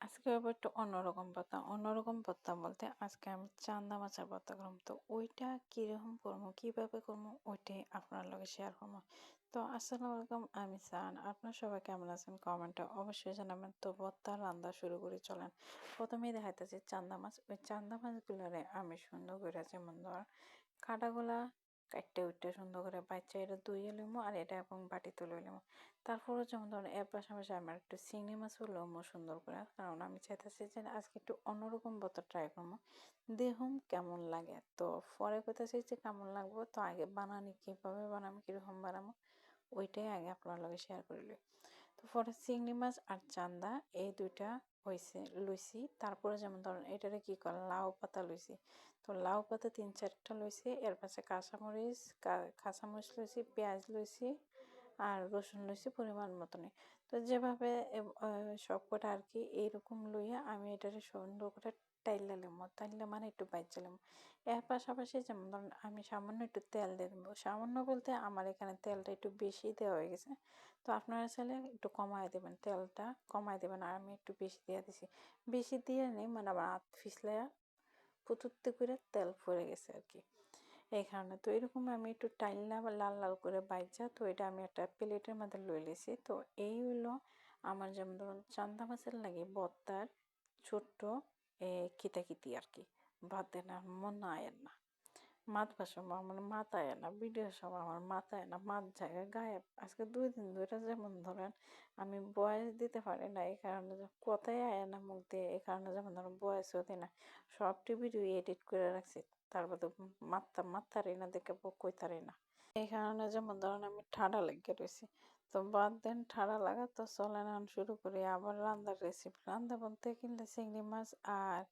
আজকে হবে একটু অন্যরকম ভর্তা অন্যরকম ভর্তা বলতে আজকে আমি চান্দা মাছের ভর্তা করব। তো ওইটা কীরকম করব, কীভাবে করব, ওইটাই আপনার লগে শেয়ার করব। তো আসসালামু আলাইকুম, আমি সান। আপনার সবাই কেমন আছেন? কমেন্টে অবশ্যই জানাবেন। তো ভর্তা রান্না শুরু করে চলেন। প্রথমেই দেখাইতেছি চান্দা মাছ। ওই চান্দা মাছগুলোরে আমি সুন্দর করে যেমন ধর কাটাগুলা কাটতে, উঠতে, সুন্দর করে বাচ্চা এটা ধুয়ে লিমো আর এটা এবং বাটি তুলে লিমো তারপরে যেমন ধরুন এর পাশাপাশি আমার একটু চিংড়ি মাছও মো সুন্দর করে, কারণ আমি চাইতেছি যে আজকে একটু অন্যরকম বতর ট্রাই করব দেখুন কেমন লাগে। তো পরে কইতেছি যে কেমন লাগবো, তো আগে বানানি কীভাবে বানাবো কীরকম বানাবো ওইটাই আগে আপনার লগে শেয়ার করিলি তো চিংড়ি মাছ আর চান্দা, এই দুইটা হয়েছে লইছি। তারপরে যেমন ধরুন, এটারে কী করে লাউ পাতা লইছি। তো লাউ পাতা তিন চারটা লইছি, এর পাশে কাঁচামরিচ কাঁচামরিচ লইছি, পেঁয়াজ লইছি আর রসুন লইছি পরিমাণ মতনই। তো যেভাবে সবকটা আর কি এইরকম লইয়া আমি এটারে সুন্দর করে টাইলা লিমো টাইলা মানে একটু বাইচালাম এর পাশাপাশি যেমন ধরুন, আমি সামান্য একটু তেল দিয়ে দেবো। সামান্য বলতে আমার এখানে তেলটা একটু বেশি দেওয়া হয়ে গেছে। তো আপনারা চাইলে একটু কমায় দেবেন, তেলটা কমায় দেবেন আর আমি একটু বেশি দিয়ে দিছি। বেশি দিয়ে নেই মানে আমার হাত ফিসলে পুতুত্তে করে তেল পড়ে গেছে আর কি এই কারণে তো এরকম আমি একটু টাইলা বা লাল লাল করে বাইজা তো এটা আমি একটা প্লেটের মধ্যে লই লিছি তো এই হলো আমার যেমন ধরুন, চান্দা মাছের লাগে বত্তার ছোট্ট কিতাকিতি আর কি দেন আর মন আয়ের না মাত সময় আমার মাথায় না ভিডিওর সময় আমার মাথায় না মাত জায়গায় গায়েব আজকে দুই দিন ধরে যেমন ধরেন আমি বয়স দিতে পারি না এই কারণে কথাই আয় না মুখ দিয়ে এই কারণে যেমন ধরেন বয়সও দিই না সবটি ভিডিও এডিট করে রাখছি তারপর তো মাত্তা মাত্তারি না দেখে কইতারি না এই কারণে যেমন ধরেন আমি ঠান্ডা লেগে রয়েছি তো বাদ দেন ঠাডা লাগা তো চলে না শুরু করি আবার রান্নার রেসিপি রান্না বলতে কিনলে চিংড়ি মাছ আর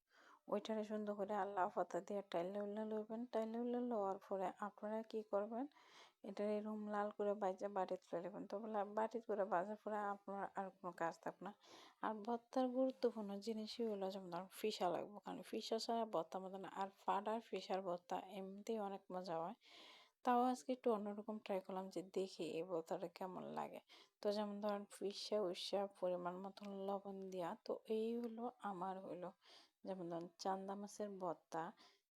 ওইটারে সুন্দর করে আল্লাহ পাতা দিয়ে টাইলে উল্লে লইবেন, টাইলে উল্লে লওয়ার পরে আপনারা কি করবেন এটা এরকম লাল করে বাজা বাড়িতে তুলে নেবেন। তো বলে বাড়িতে করে বাজার পরে আপনার আর কোনো কাজ থাকবে না। আর ভর্তার গুরুত্বপূর্ণ জিনিসই হলো যেমন ধরুন ফিসা লাগবে, কারণ ফিসা ছাড়া ভর্তা মতো না। আর ফাডার ফিসার ভর্তা এমনিতেই অনেক মজা হয়। তাও আজকে একটু অন্যরকম ট্রাই করলাম যে দেখি এই ভর্তাটা কেমন লাগে। তো যেমন ধরেন ফিসা উসা পরিমাণ মতন লবণ দেওয়া তো এই হলো আমার হলো। যেমন ধরেন চান্দা মাছের ভর্তা,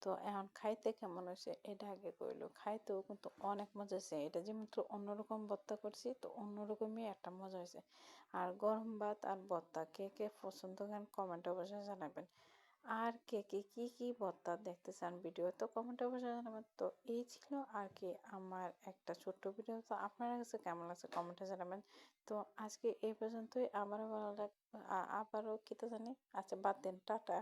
তো এখন খাইতে কেমন হয়েছে এটা আগে কইলো। খাইতেও কিন্তু অনেক মজা হয়েছে। এটা যে যেমন অন্যরকম ভর্তা করছি, তো অন্যরকমই একটা মজা হয়েছে। আর গরম ভাত আর ভর্তা কে কে পছন্দ করেন কমেন্টে অবশ্যই জানাবেন। আর কে কে, কী কী ভর্তা দেখতে চান ভিডিও? তো কমেন্টে অবশ্যই জানাবেন। তো এই ছিল আর কি আমার একটা ছোট্ট ভিডিও। তো আপনার কাছে কেমন লাগছে কমেন্টে জানাবেন। তো আজকে এই পর্যন্তই। আমারও ভালো লাগ আবারও কী তো জানি। আচ্ছা বাদ দেন, টাটা।